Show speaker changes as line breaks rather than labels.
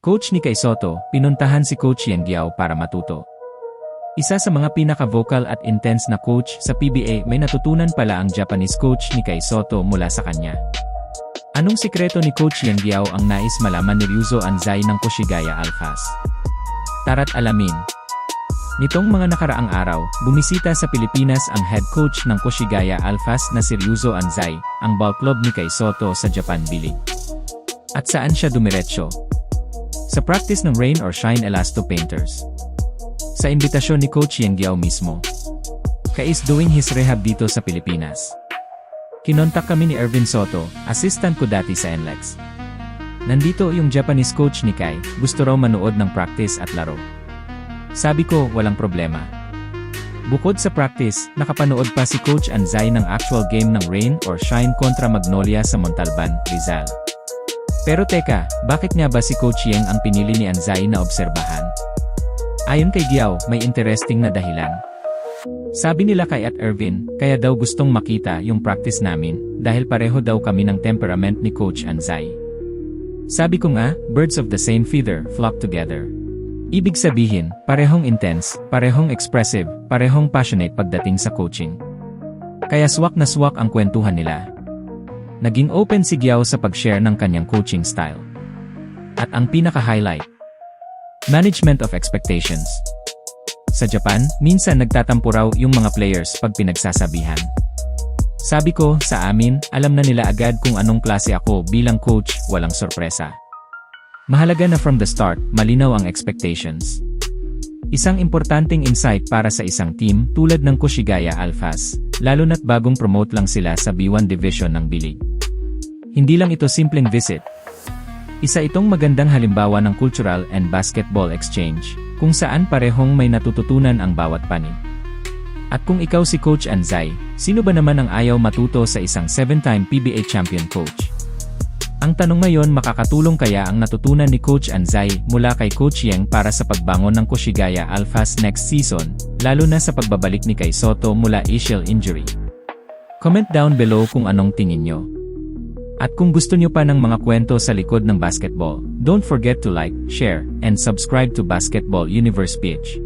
Coach ni Kay Soto, pinuntahan si Coach Yang Giao para matuto. Isa sa mga pinaka-vocal at intense na coach sa PBA may natutunan pala ang Japanese coach ni Kay Soto mula sa kanya. Anong sikreto ni Coach Yang Giao ang nais malaman ni Ryuzo Anzai ng Koshigaya Alphas? Tara't alamin. Nitong mga nakaraang araw, bumisita sa Pilipinas ang head coach ng Koshigaya Alphas na si Ryuzo Anzai, ang ball club ni Kay Soto sa Japan B-League. At saan siya dumiretso? Sa practice ng Rain or Shine Elasto Painters. Sa imbitasyon ni Coach Yang Giao mismo. Ka is doing his rehab dito sa Pilipinas. Kinontak kami ni Ervin Soto, assistant ko dati sa NLEX. Nandito yung Japanese coach ni Kai, gusto raw manood ng practice at laro. Sabi ko, walang problema. Bukod sa practice, nakapanood pa si Coach Anzai ng actual game ng Rain or Shine kontra Magnolia sa Montalban, Rizal. Pero teka, bakit nga ba si Coach Yeng ang pinili ni Anzai na obserbahan? Ayon kay Giao, may interesting na dahilan. Sabi nila kay at Irvin, kaya daw gustong makita yung practice namin, dahil pareho daw kami ng temperament ni Coach Anzai. Sabi ko nga, birds of the same feather flock together. Ibig sabihin, parehong intense, parehong expressive, parehong passionate pagdating sa coaching. Kaya swak na swak ang kwentuhan nila. Naging open si Giao sa pag-share ng kanyang coaching style. At ang pinaka-highlight, Management of Expectations. Sa Japan, minsan nagtatampo raw yung mga players pag pinagsasabihan. Sabi ko, sa amin, alam na nila agad kung anong klase ako bilang coach, walang sorpresa. Mahalaga na from the start, malinaw ang expectations. Isang importanteng insight para sa isang team tulad ng Koshigaya Alphas, lalo na't bagong promote lang sila sa B1 division ng bilig. Hindi lang ito simpleng visit. Isa itong magandang halimbawa ng cultural and basketball exchange, kung saan parehong may natututunan ang bawat panig. At kung ikaw si Coach Anzai, sino ba naman ang ayaw matuto sa isang 7-time PBA champion coach? Ang tanong ngayon makakatulong kaya ang natutunan ni Coach Anzai mula kay Coach Yeng para sa pagbangon ng Koshigaya Alphas next season, lalo na sa pagbabalik ni Kay Soto mula ACL injury. Comment down below kung anong tingin nyo. At kung gusto nyo pa ng mga kwento sa likod ng basketball, don't forget to like, share, and subscribe to Basketball Universe page.